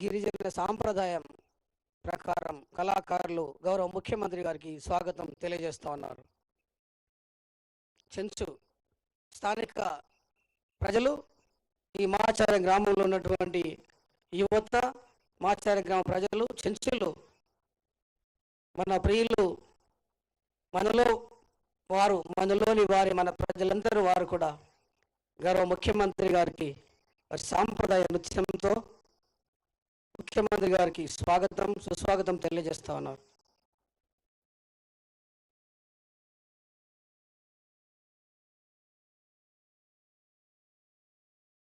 గిరిజన సాంప్రదాయం ప్రకారం కళాకారులు గౌరవ ముఖ్యమంత్రి గారికి స్వాగతం తెలియజేస్తా ఉన్నారు. చెంచు స్థానిక ప్రజలు ఈ మాచారం గ్రామంలో ఉన్నటువంటి యువత మాచారం గ్రామ ప్రజలు చెంచులు మన ప్రియులు మనలో వారు మనలోని వారి మన ప్రజలందరూ వారు కూడా గౌరవ ముఖ్యమంత్రి గారికి వారి సాంప్రదాయ నృత్యంతో ముఖ్యమంత్రి గారికి స్వాగతం సుస్వాగతం తెలియజేస్తా ఉన్నారు.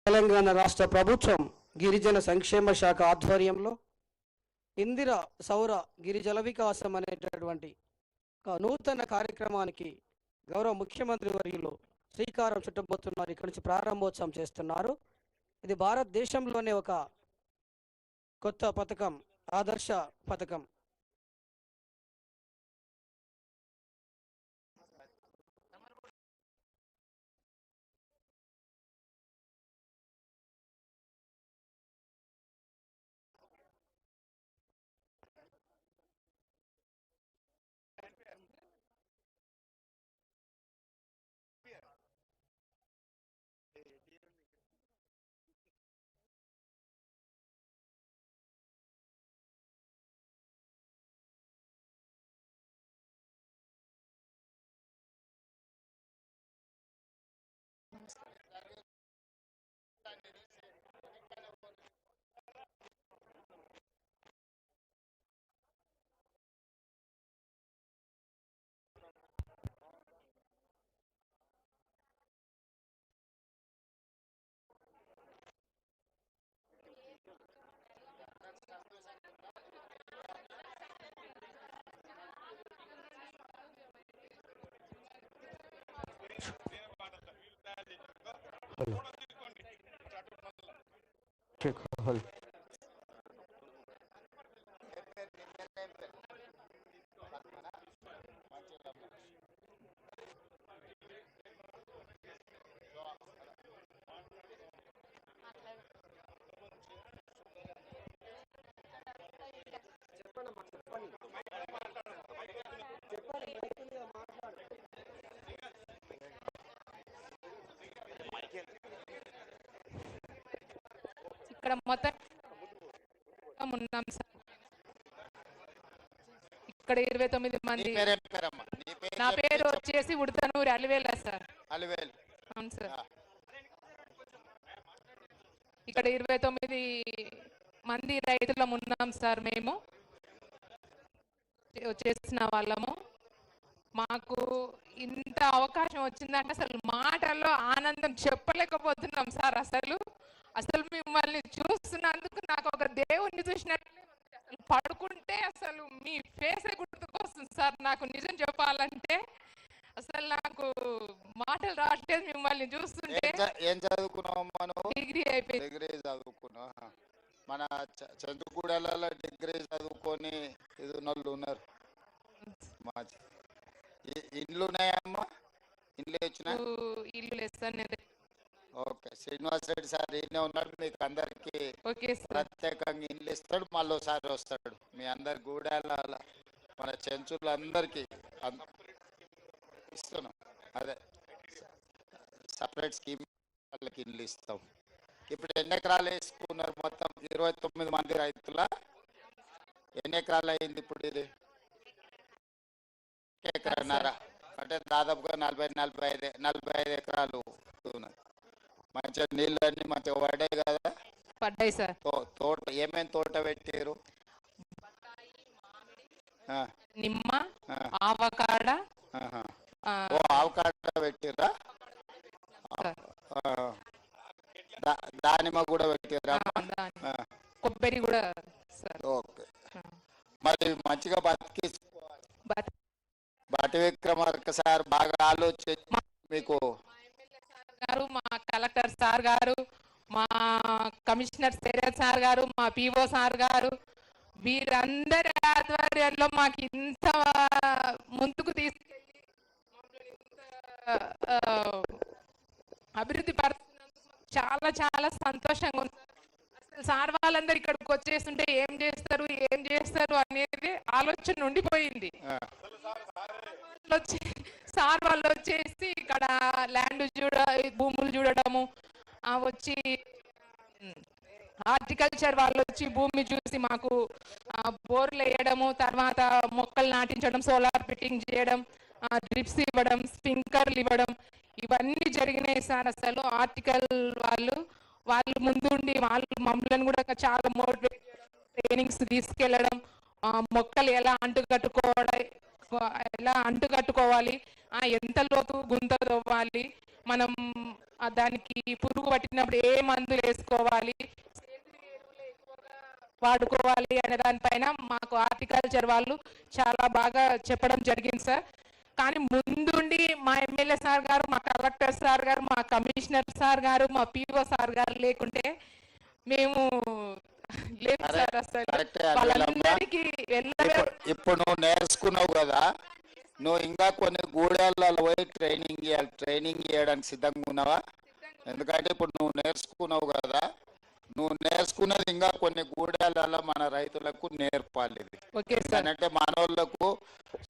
తెలంగాణ రాష్ట్ర ప్రభుత్వం గిరిజన సంక్షేమ శాఖ ఆధ్వర్యంలో ఇందిర సౌర గిరిజల వికాసం అనేటటువంటి ఒక నూతన కార్యక్రమానికి గౌరవ ముఖ్యమంత్రి వర్యులు శ్రీకారం చుట్టబోతున్నారు. ఇక్కడి నుంచి ప్రారంభోత్సవం చేస్తున్నారు. ఇది భారతదేశంలోనే ఒక కొత్త పథకం ఆదర్శ పథకం. ठीक हल। ఇక్కడ మొత్తం ఉన్నాం సార్. ఇక్కడ ఇరవై తొమ్మిది మంది. నీ పేరు. వచ్చేసి ఉడతనూరి అలివేల సార్. అలివేలు. అవును సార్. ఇక్కడ ఇరవై తొమ్మిది మంది రైతులం ఉన్నాం సార్ మేము. చేసిన వాళ్ళము. మాకు ఇంత అవకాశం వచ్చిందంటే అసలు మాటల్లో ఆనందం చెప్పలేకపోతున్నాం సార్ అసలు. అసలు మిమ్మల్ని చూస్తున్నందుకు నాకు ఒక దేవుణ్ణి చూసినట్లే. అసలు పడుకుంటే అసలు మీ ఫేసే గుర్తుకొస్తుంది సార్ నాకు నిజం చెప్పాలంటే. అసలు నాకు మాటలు రావట్లేదు మిమ్మల్ని చూస్తుంటే. ఏం చ- ఏం చదువుకున్నావమ్మా నువ్వు డిగ్రీ అయిపోయింది. డిగ్రీ చదువుకున్నావు ఆహా. మన చంద్రగూడలలో డిగ్రీ చదువుకొని ఇది ఉన్నోళ్ళు ఉన్నారు. ఇండ్లు ఉన్నాయమ్మా ఇండ్లు వచ్చిన నాకు ఇల్లు లేదు సార్ నేను ఓకే శ్రీనివాస్ రెడ్డి సార్ ఈయనే ఉన్నాడు మీకు అందరికి ఓకే సార్. ప్రత్యేకంగా ఇండ్లు ఇస్తాడు మళ్ళీ ఒకసారి వస్తాడు. మీ అందరి గూడాల మన చెంచులందరికీ అం- ఇస్తున్నాం. అదే సపరేట్ స్కీమ్ వాళ్ళకి ఇండ్లు ఇస్తాం. ఇప్పుడు ఎన్ని ఎకరాలు వేసుకున్నారు మొత్తం ఇరవై తొమ్మిది మంది రైతుల. ఎన్ని ఎకరాలు అయింది ఇప్పుడు ఇది? ఎకరన్నారా. అంటే దాదాపుగా నలభై నలభై ఐదు నలభై ఐదు ఎకరాలు ఉన్నాయి మంచిగా నీళ్ళు అన్ని మంచిగా పడ్డాయి కదా? పడ్డాయి సార్. తోట ఏమేమి తోట పెట్టారు నిమ్మ ఆ, ఆవకాడ ఆహా. ఆ, ఓ ఆవకాడ పెట్టిర్రా సార్. ఆ, దా- దానిమ్మ కూడా పెట్టిర్రా ఆ, దాని- కొబ్బరి కూడా సార్ ఓకే మరి మంచిగా బతికి బత్- బటి విక్రమార్క సార్ బాగా ఆలోచించి మీకు గారు మా కలెక్టర్ సార్ గారు మా కమిషనర్ శరత్ సార్ గారు మా పిఓ సార్ గారు వీరందరి ఆధ్వర్యంలో మాకు ఇంత ముందుకు తీసుకెళ్ళి అభివృద్ధి పరుస్తున్నందుకు చాలా చాలా సంతోషంగా ఉంది. అసలు సార్ వాళ్ళందరూ ఇక్కడికి వచ్చేస్తుంటే ఏం చేస్తారు ఏం చేస్తారు అనేది ఆలోచన ఉండిపోయింది. వచ్చి సార్ వాళ్ళు వచ్చేసి ఇక్కడ ల్యాండ్ చూడ భూములు చూడడము వచ్చి హార్టికల్చర్ వాళ్ళు వచ్చి భూమి చూసి మాకు బోర్లు వేయడము తర్వాత మొక్కలు నాటించడం సోలార్ ఫిట్టింగ్ చేయడం డ్రిప్స్ ఇవ్వడం స్ప్రింకర్లు ఇవ్వడం ఇవన్నీ జరిగినాయి సార్ అసలు. ఆర్టికల్ వాళ్ళు వాళ్ళు ముందుండి వాళ్ళు మమ్మల్ని కూడా చాలా మోటివేట్ ట్రైనింగ్స్ తీసుకెళ్ళడం మొక్కలు ఎలా అంటుకట్టుకోవడం ఎలా అంటుకట్టుకోవాలి ఆ, ఎంత లోతు గుంత తవ్వాలి మనం దానికి పురుగు పట్టినప్పుడు ఏ మందులు వేసుకోవాలి వాడుకోవాలి అనే దానిపైన మాకు హార్టికల్చర్ వాళ్ళు చాలా బాగా చెప్పడం జరిగింది సార్. కానీ ముందుండి మా ఎమ్మెల్యే సార్ గారు మా కలెక్టర్ సార్ గారు మా కమిషనర్ సార్ గారు మా పిఓ సార్ గారు లేకుంటే మేము లేదు సార్ అసలు. వాళ్ళందరికీ ఇప్పుడు నువ్వు నేర్చుకున్నావు కదా నువ్వు ఇంకా కొన్ని గూడెళ్ళలో పోయి ట్రైనింగ్ చేయాలి ట్రైనింగ్ చేయడానికి సిద్ధంగా ఉన్నావా? ఎందుకంటే ఇప్పుడు నువ్వు నేర్చుకున్నావు కదా నువ్వు నేర్చుకున్నది ఇంకా కొన్ని గూడెళ్ళలో మన రైతులకు నేర్పాలి ఇది ఓకే సార్. అంటే మనోళ్ళకు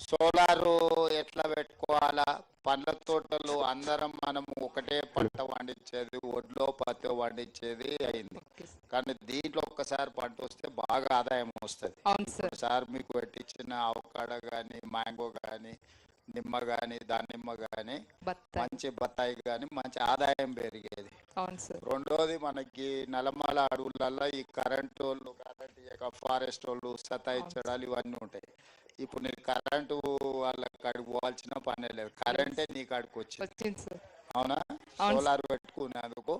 సోలారు ఎట్లా పెట్టుకోవాలా? పండ్ల తోటలు అందరం మనం ఒకటే పంట పండించేది ఒడ్లో పత్తి పండించేది అయింది. కానీ దీంట్లో ఒక్కసారి పంట వస్తే బాగా ఆదాయం వస్తుంది. సార్. మీకు పెట్టించిన అవకాడ కానీ మ్యాంగో కానీ నిమ్మ కానీ దానిమ్మ బత్తాయి. మంచి బత్తాయి కానీ మంచి ఆదాయం పెరిగేది. రెండోది మనకి నల్లమల అడవులలో ఈ కరెంటు వాళ్ళు కరెంట్ ఫారెస్ట్ వాళ్ళు సతాయించడాలు ఇవన్నీ ఉంటాయి. ఇప్పుడు నీకు కరెంటు వాళ్ళ కాడికి పోవాల్సిన పనే లేదు. కరెంటే నీ కాడికి వచ్చింది. అవును? సోలార్ పెట్టుకునేందుకు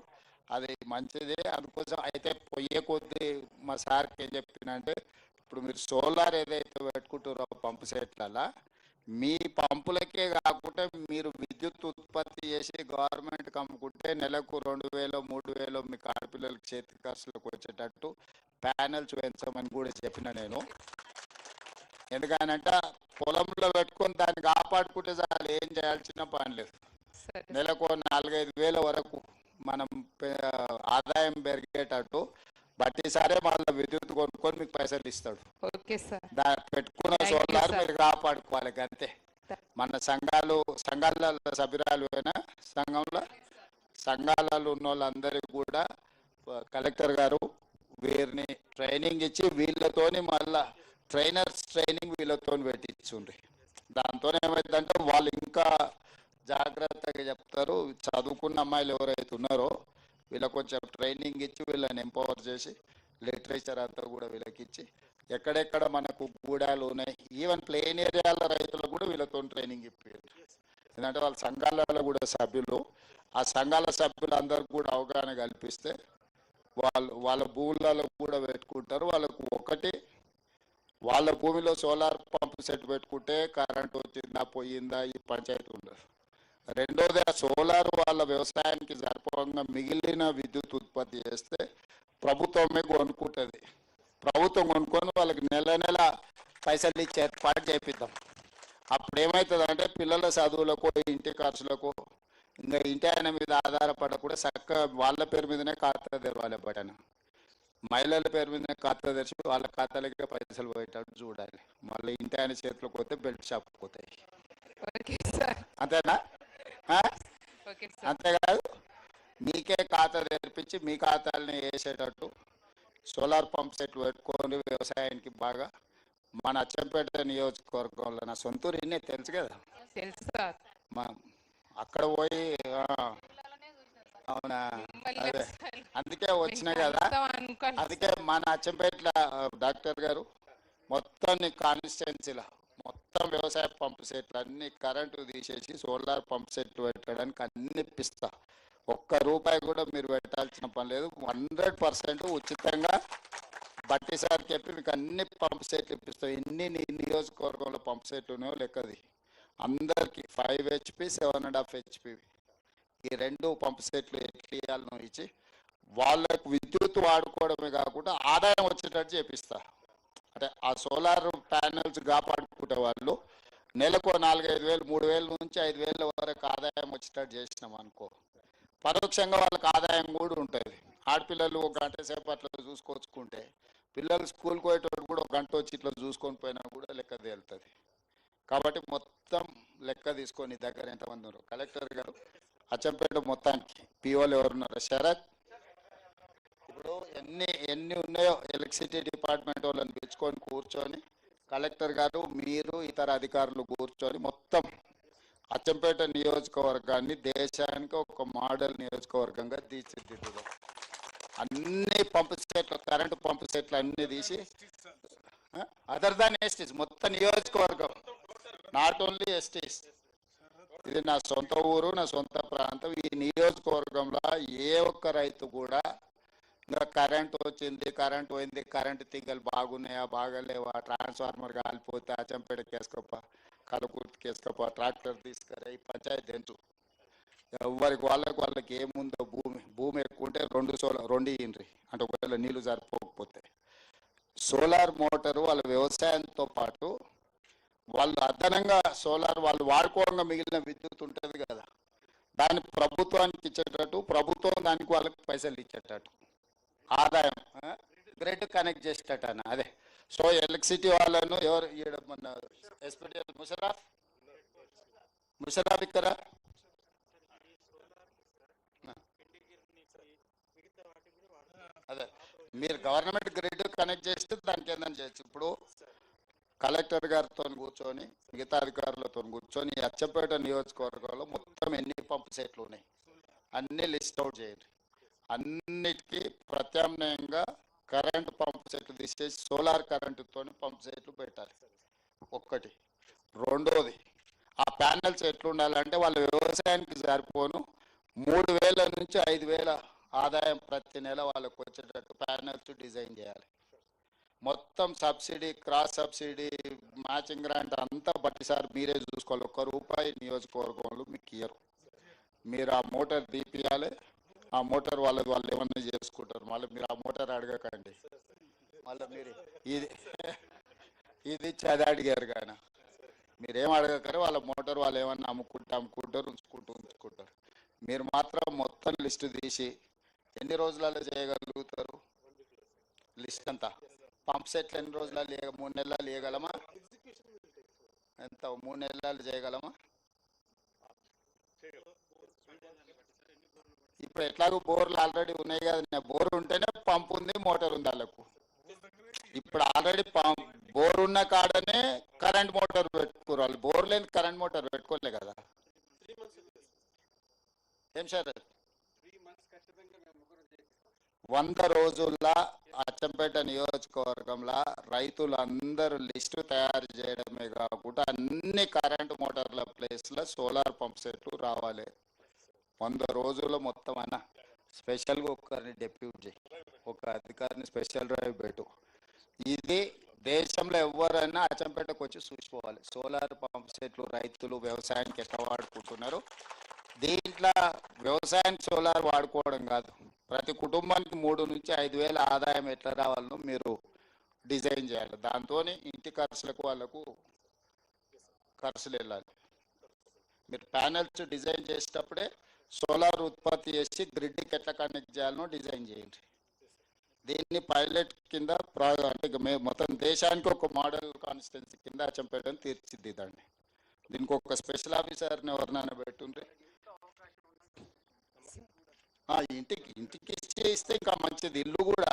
అది మంచిది. అందుకోసం అయితే పొయ్యే కొద్ది మా సార్కి ఏం చెప్పినంటే ఇప్పుడు మీరు సోలార్ ఏదైతే పెట్టుకుంటారో పంపు సెట్లలో మీ పంపులకే కాకుండా మీరు విద్యుత్ ఉత్పత్తి చేసి గవర్నమెంట్కి అమ్ముకుంటే నెలకు రెండు వేలు మూడు వేలు మీ ఆడపిల్లలకి చేతి ఖర్చులకు వచ్చేటట్టు ప్యానెల్స్ పెంచమని కూడా చెప్పిన నేను. ఎందుకనంటే పొలంలో పెట్టుకొని దాన్ని కాపాడుకుంటే చాలు ఏం చేయాల్సిన పని లేదు. నెలకు నాలుగైదు వేల వరకు మనం ఆదాయం పెరిగేటట్టు బట్టి సరే మళ్ళీ విద్యుత్ కొనుక్కొని మీకు పైసలు ఇస్తాడు. Okay sir. దా పెట్టుకున్న సోలార్. మీరు కాపాడుకోవాలి అంతే మన సంఘాలు సంఘాల సభ్యురాలు అయినా సంఘంలో సంఘాలలో ఉన్న వాళ్ళందరికీ కూడా కలెక్టర్ గారు వీరిని ట్రైనింగ్ ఇచ్చి వీళ్ళతోని మళ్ళా ట్రైనర్స్ ట్రైనింగ్ వీళ్ళతో పెట్టించుండ్రి. దాంతో ఏమైందంటే వాళ్ళు ఇంకా జాగ్రత్తగా చెప్తారు. చదువుకున్న అమ్మాయిలు ఎవరైతే ఉన్నారో వీళ్ళకి కొంచెం ట్రైనింగ్ ఇచ్చి వీళ్ళని ఎంపవర్ చేసి లిటరేచర్ అంతా కూడా వీళ్ళకి ఇచ్చి ఎక్కడెక్కడ మనకు గూడాలు ఉన్నాయి ఈవెన్ ప్లేన్ ఏరియాల రైతులకు కూడా వీళ్ళతో ట్రైనింగ్ ఇప్పారు ఎందుకంటే వాళ్ళ సంఘాలలో కూడా సభ్యులు ఆ సంఘాల సభ్యులందరికీ కూడా అవగాహన కల్పిస్తే వాళ్ళు వాళ్ళ భూములలో కూడా పెట్టుకుంటారు. వాళ్ళకు ఒకటి వాళ్ళ భూమిలో సోలార్ పంప్ సెట్ పెట్టుకుంటే కరెంట్ వచ్చిందా పోయిందా ఈ పంచాయతీ ఉండదు. రెండోది ఆ సోలార్ వాళ్ళ వ్యవసాయానికి సరిపోగా మిగిలిన విద్యుత్ ఉత్పత్తి చేస్తే ప్రభుత్వమే కొనుక్కుంటుంది. ప్రభుత్వం కొనుక్కొని వాళ్ళకి నెల నెల పైసలు ఇచ్చి ఏర్పాటు చేపిద్దాం. అప్పుడు ఏమవుతుంది అంటే పిల్లల చదువులకు ఇంటి ఖర్చులకు ఇంకా ఇంటి ఆయన మీద ఆధారపడకుండా చక్కగా వాళ్ళ పేరు మీదనే ఖాతా తెరవాలి బటన్. మహిళల పేరు మీదనే ఖాతా తెరిచి వాళ్ళ ఖాతాలకే పైసలు పోయేటట్టు చూడాలి. మళ్ళీ ఇంటి ఆయన చేతిలోకి పోతే బెల్ట్ షాప్ పోతాయి. అంతేనా? అంతేకాదు మీకే ఖాతా తెరిపించి మీ ఖాతాలని వేసేటట్టు సోలార్ పంప్ సెట్ పెట్టుకొని వ్యవసాయానికి బాగా. మన అచ్చంపేట నియోజకవర్గంలో నా సొంతూరు ఇన్నే తెలుసు కదా? తెలుసు సార్. అక్కడ పోయి అవునా? అదే. అందుకే వచ్చిన కదా. అందుకే మన అచ్చంపేట్ల ఆ, డాక్టర్ గారు మొత్తం నీ కాన్స్టిట్యున్సీలో మొత్తం వ్యవసాయ పంప్ సెట్లు అన్ని కరెంటు తీసేసి సోలార్ పంప్ సెట్లు పెట్టడానికి అన్ని పిస్తా. ఒక్క రూపాయి కూడా మీరు పెట్టాల్సిన పని లేదు. హండ్రెడ్ పర్సెంట్ ఉచితంగా బట్టి సార్ చెప్పి మీకు అన్ని పంప్ సెట్లు ఇప్పిస్తాం. ఎన్ని నియోజకవర్గంలో పంప్ సెట్లు ఉన్నాయో లెక్కది. అందరికి five HP seven and half HP ఈ రెండు పంప్ సెట్లు ఎట్లు ఇచ్చి వాళ్ళకు విద్యుత్ వాడుకోవడమే కాకుండా ఆదాయం వచ్చేటట్టు చేపిస్తా. అంటే ఆ సోలార్ ప్యానెల్స్ కాపాడుకునే వాళ్ళు నెలకు నాలుగైదు వేలు మూడు వేల నుంచి ఐదు వేల వరకు ఆదాయం వచ్చేటట్టు చేసినాం అనుకో. పరోక్షంగా వాళ్ళకి ఆదాయం కూడా ఉంటుంది. ఆడపిల్లలు ఒక గంట సేపు అట్లా చూసుకొచ్చుకుంటే పిల్లలు స్కూల్కి పోయేటప్పుడు కూడా ఒక గంట వచ్చి ఇట్లా చూసుకొని పోయినా కూడా లెక్క తేలుతుంది. కాబట్టి మొత్తం లెక్క తీసుకొని దగ్గర ఎంతమంది ఉన్నారు? కలెక్టర్ గారు అచ్చంపేట మొత్తానికి. పీఓలు ఎవరున్నారు? శరత్ ఇప్పుడు ఎన్ని ఎన్ని ఉన్నాయో ఎలక్ట్రిసిటీ డిపార్ట్మెంట్ వాళ్ళని పిలుచుకొని కూర్చొని కలెక్టర్ గారు మీరు ఇతర అధికారులు కూర్చొని మొత్తం అచ్చంపేట నియోజకవర్గాన్ని దేశానికి ఒక మోడల్ నియోజకవర్గంగా తీర్చిదిద్దుదాం. అన్ని పంపు సెట్లు కరెంటు పంపు సెట్లు అన్ని తీసి అదర్ దాన్ ఎస్టీస్ మొత్తం నియోజకవర్గం. Not only STs. ఇది నా సొంత ఊరు నా సొంత ప్రాంతం. ఈ నియోజకవర్గంలో ఏ ఒక్క రైతు కూడా ఇంకా కరెంట్ వచ్చింది కరెంట్ పోయింది కరెంట్ తీగలు బాగున్నాయా బాగాలేవా ట్రాన్స్ఫార్మర్ కాలిపోతే అచంపేటకి వేసుకోపా కలకుర్తికి వేసుకోపా ట్రాక్టర్ తీసుకురా ఈ పంచాయతీ ఎంచు ఎవరికి వాళ్ళకి వాళ్ళకి ఏముందో భూమి భూమి ఎక్కువంటే రెండు సోలార్ రెండు ఇయ్యండ్రి. అంటే ఒకవేళ నీళ్ళు సరిపోకపోతే. సోలార్ మోటారు వాళ్ళ వ్యవసాయంతో పాటు వాళ్ళు అదనంగా సోలార్ వాళ్ళు వాడుకోవడంగా మిగిలిన విద్యుత్ ఉంటుంది కదా. దాన్ని ప్రభుత్వానికి ఇచ్చేటట్టు ప్రభుత్వం దానికి వాళ్ళకి పైసలు ఇచ్చేటట్టు. ఆదాయం గ్రేట్ కనెక్ట్ చేసేటట్టు అదే. సో ఎలక్ట్రిసిటీ వాళ్ళను ఎవరు ఈడ మన ముషరాఫ్? ముషరాఫ్ ఇక్కడ? అదే. మీరు గవర్నమెంట్ గ్రిడ్ కనెక్ట్ చేస్తే దానికి ఏందని చేయొచ్చు. ఇప్పుడు కలెక్టర్ గారితో కూర్చొని మిగతా అధికారులతో కూర్చొని అచ్చపేట నియోజకవర్గంలో మొత్తం ఎన్ని పంపు సెట్లు ఉన్నాయి? అన్ని లిస్ట్ అవుట్ చేయండి. అన్నిటికీ ప్రత్యామ్నాయంగా కరెంట్ పంప్ సెట్లు తీసేసి సోలార్ కరెంటుతో పంప్ సెట్లు పెట్టాలి. ఒక్కటి. రెండోది ఆ ప్యానెల్స్ ఎట్లుండాలంటే వాళ్ళ వ్యవసాయానికి సరిపోను. మూడు వేల నుంచి ఐదు వేల ఆదాయం ప్రతి నెల వాళ్ళకు వచ్చేటట్టు ప్యానెల్స్ డిజైన్ చేయాలి. మొత్తం subsidy cross subsidy matching grant అంతా బట్టిసారి మీరే చూసుకోవాలి. ఒక్క రూపాయి నియోజకవర్గంలో మీకు ఇయ్యరు. మీరు ఆ మోటార్ తీపియాలి ఆ మోటార్ వాళ్ళది వాళ్ళు ఏమన్నా చేసుకుంటారు. మళ్ళీ మీరు ఆ మోటార్ అడగకండి. మళ్ళీ మీరు ఇది ఇది చది అడిగారు కానీ మీరేం అడగకరే వాళ్ళ మోటార్ వాళ్ళు ఏమన్నా అమ్ముకుంటే అమ్ముకుంటారు ఉంచుకుంటూ ఉంచుకుంటారు. మీరు మాత్రం మొత్తం లిస్టు తీసి ఎన్ని రోజులలో చేయగలుగుతారు? లిస్ట్ అంతా. పంప్ సెట్లు ఎన్ని రోజులలో లేక మూడు నెలలు చేయగలమా ఎంత? మూడు నెలలు చేయగలమా? ఇప్పుడు ఎట్లాగో బోర్లు ఆల్రెడీ ఉన్నాయి కదా బోర్ ఉంటేనే పంప్ ఉంది మోటార్ ఉంది వాళ్ళకు. ఇప్పుడు ఆల్రెడీ బోర్ ఉన్న కాడనే కరెంట్ మోటార్ పెట్టుకోరు వాళ్ళు. బోర్ లేని కరెంట్ మోటార్ పెట్టుకోలే కదా. ఏం సార్? వంద రోజుల్లో అచ్చంపేట నియోజకవర్గంలో రైతులందరూ లిస్టు తయారు చేయడమే కాకుండా అన్ని కరెంటు మోటార్ల ప్లేస్లో సోలార్ పంప్ సెట్లు రావాలి. వంద రోజుల్లో మొత్తం అన్న స్పెషల్గా ఒకరిని డెప్యూట్ చేయి. ఒక అధికారిని స్పెషల్ డ్రైవ్ పెట్టు. ఇది దేశంలో ఎవరైనా అచ్చంపేటకు వచ్చి చూసుకోవాలి సోలార్ పంప్ సెట్లు రైతులు వ్యవసాయానికి ఎట్లా వాడుకుంటున్నారు? దీంట్లో వ్యవసాయానికి సోలార్ వాడుకోవడం కాదు. ప్రతి కుటుంబానికి మూడు నుంచి ఐదు వేల ఆదాయం ఎట్లా రావాలనో మీరు డిజైన్ చేయాలి. దాంతో ఇంటి ఖర్చులకు వాళ్ళకు ఖర్చులు వెళ్ళాలి. మీరు ప్యానెల్స్ డిజైన్ చేసేటప్పుడే సోలార్ ఉత్పత్తి చేసి గ్రిడ్కి ఎట్లా కనెక్ట్ చేయాలనో డిజైన్ చేయండి. దీన్ని పైలట్ కింద ప్రా అంటే మొత్తం దేశానికి ఒక మోడల్ కాన్స్టిట్యున్సీ కింద అచ్చంపేటని తీర్చిదిద్దండి. దీనికి ఒక స్పెషల్ ఆఫీసర్ని ఎవరినైనా పెట్టుండ్రి? ఇంటికి ఇంటికి ఇస్తే ఇంకా మంచిది ఇల్లు కూడా.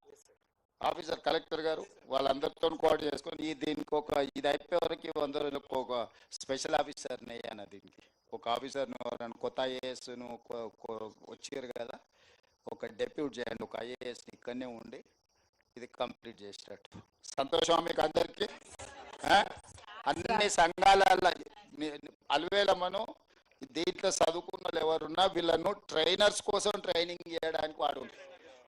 ఆఫీసర్ కలెక్టర్ గారు వాళ్ళందరితో కోఆర్డినేట్ చేసుకొని ఈ దీనికి ఒక ఇది అయిపోయే వరకు వంద రోజులకు ఒక స్పెషల్ ఆఫీసర్ని అయ్యాను దీనికి. ఒక ఆఫీసర్ను ఎవరైనా కొత్త ఐఏఎస్ను వచ్చారు కదా ఒక డెప్యూట్ చేయండి ఒక ఐఏఎస్ ఇక్కడనే ఉండి ఇది కంప్లీట్ చేసేటట్టు. సంతోషం మీకు అందరికీ? అన్ని సంఘాల మనం దీంట్లో చదువుకున్న వాళ్ళు ఎవరున్నా వీళ్ళను ట్రైనర్స్ కోసం ట్రైనింగ్ చేయడానికి వాడు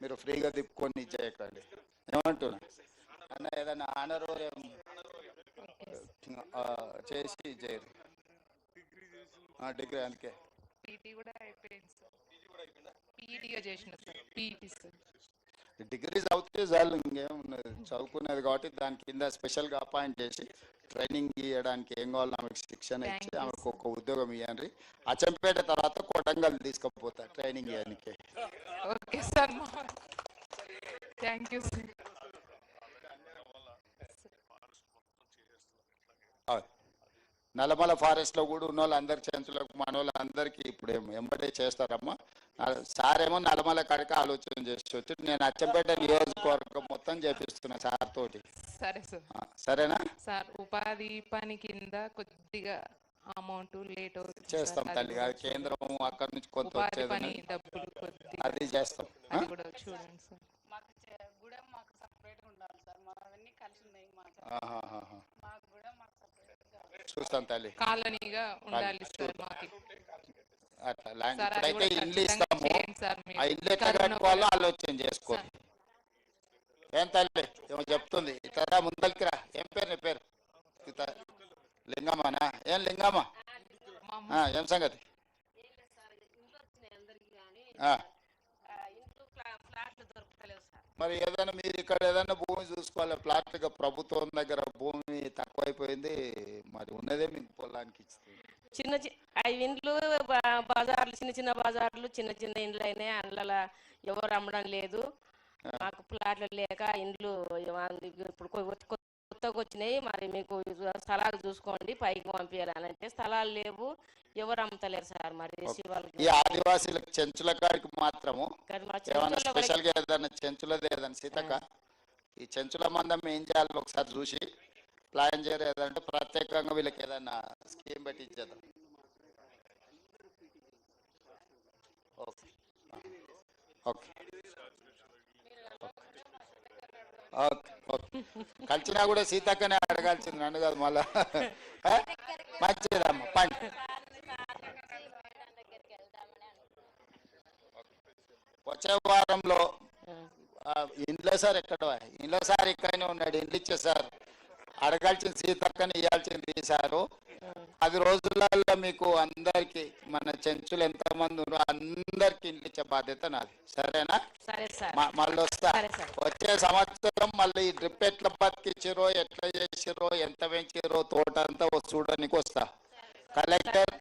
మీరు ఫ్రీగా తిప్పుకొని చేయకండి ఏమంటున్నా? అన్న ఏదైనా ఆనరోరియం చేసి చేయరు డిగ్రీ అందుకే. డిగ్రీ చదివితే చాలు ఇంకేమున్నది? చదువుకునేది కాబట్టి దాని కింద స్పెషల్గా అపాయింట్ చేసి ట్రైనింగ్ ఇవ్వడానికి ఏం కావాలో ఆమెకు శిక్షణ ఇచ్చి ఆమెకు ఒక ఉద్యోగం ఇవ్వండి అచ్చంపేట తర్వాత కొట్టంగల్ తీసుకుపోతా ట్రైనింగ్ ఇవ్వడానికి okay sir. Thank you sir. Nallamala ఫారెస్ట్లో కూడా ఉన్న వాళ్ళందరి చెంచులకు మన వాళ్ళందరికీ ఇప్పుడు ఎంబడే చేస్తారమ్మా. ఆ, సార్ ఏమో నల్లమల కాడికి ఆలోచన చేసి వచ్చి నేను అచ్చంపేట నియోజకవర్గం మొత్తం చేపిస్తున్నా సార్ తోటి. సరే సార్. సరేనా? సార్ ఉపాధి పని కింద కొద్దిగా అమౌంట్ లేట్ అవుతుంది చేస్తాం. తల్లి కూడా కేంద్రం అక్కడి నుంచి కొంత వచ్చేది. డబ్బులు అది చేస్తాం? అది కూడా చూడండి సార్. మాకు గూడెం మాకు సపరేట్ ఉండాలి సార్. మా అవన్నీ కలిసి ఉన్నాయి మాకు ఆహాహాహా. మాకు సపరేట్ చూస్తాం తల్లి. కాలనీగా ఉండాలి సార్ మాకు. అట్లా ఇప్పుడైతే కూడా ఇల్లు ఇస్తాము. ఆ ఇల్లు ఎట్లా కట్టుకోవాలో ఆలోచన చేసుకోండి. ఏం తల్లి? ఏమో చెప్తుంది. ఇతరా ముందరికి రా. ఏం పేరు నీ పేరు? ఇత లింగమ్మనా? ఏం లింగమ్మ? ఏం సంగతి? మరి ఏదైనా మీరు ఇక్కడ ఏదైనా భూమి చూసుకోవాలి. ప్లాట్గా ప్రభుత్వం దగ్గర భూమి తక్కువైపోయింది. మరి ఉన్నదే మీకు పొలానికి ఇస్తుంది చిన్న అవి ఇండ్లు బజార్లు చిన్న చిన్న బజార్లు చిన్న చిన్న ఇండ్లు అయినాయి. అందులో ఎవరు అమ్మడం లేదు. మాకు ప్లాట్లు లేక ఇండ్లు. ఇప్పుడు కొత్తగా వచ్చినాయి మరి మీకు స్థలాలు చూసుకోండి. పైకి పంపించాలని అంటే స్థలాలు లేవు. ఎవరు అమ్ముతలేరు సార్ మరి ఈ ఆదివాసీలకు చెంచుల కాడికి మాత్రము కానీ మా ఏమైనా చెంచుల్లో కూడా స్పెషల్గా ఏదైనా చెంచులది ఏదైనా సీతక్క? ఈ చెంచుల మందం ఏం చేయాలి ఒకసారి చూసి ప్లాన్ చేయరు ఏదంటే ప్రత్యేకంగా వీళ్ళకి ఏదైనా స్కీమ్ పెట్టి ఇచ్చేద్దాం ఓకే ఓకే. ఓకే. ఓకే. కలిసినా కూడా సీతక్కనే అడగాల్సింది నన్ను కాదు మళ్ళా? మంచిదమ్మా పండి. వచ్చే వారంలో ఇంట్లో సార్ ఎక్కడ ఇంట్లో సార్ ఇక్కడనే ఉన్నాడు ఇంట్లో ఇచ్చే సార్ అడగాల్సిన సీతక్కని ఇవ్వాల్సింది సారు. పది రోజులలో మీకు అందరికి మన చెంచులు ఎంతమంది ఉన్నారో అందరికి ఇంట్లో ఇచ్చే బాధ్యత నాది. సరేనా? మళ్ళీ వస్తా. వచ్చే సంవత్సరం మళ్ళీ ఈ డ్రిప్ ఎట్లా బతికిచ్చిరో ఎట్లా చేసిరో ఎంత పెంచిరో తోట అంతా చూడడానికి వస్తా. కలెక్టర్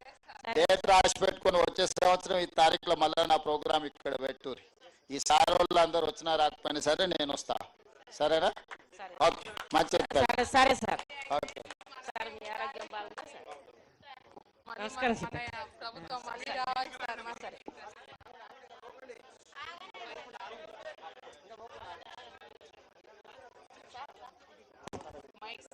డేట్ రాసి పెట్టుకుని వచ్చే సంవత్సరం ఈ తారీఖులో మళ్ళీ నా ప్రోగ్రామ్ ఇక్కడ పెట్టుర్రి. ఈ సార్ వాళ్ళు అందరు వచ్చినా రాకపోయినా సరే నేను వస్తా. సరేనా? సరే. ఓకే. మంచిది. సరే సరే సార్. ఓకే సార్ మీ ఆరోగ్యం బాగుందా సార్ మళ్ళీ నమస్కారం మన- ప్రభుత్వం మళ్ళీ రావాలి సార్ మా సరే మైక్స్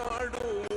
நாடும்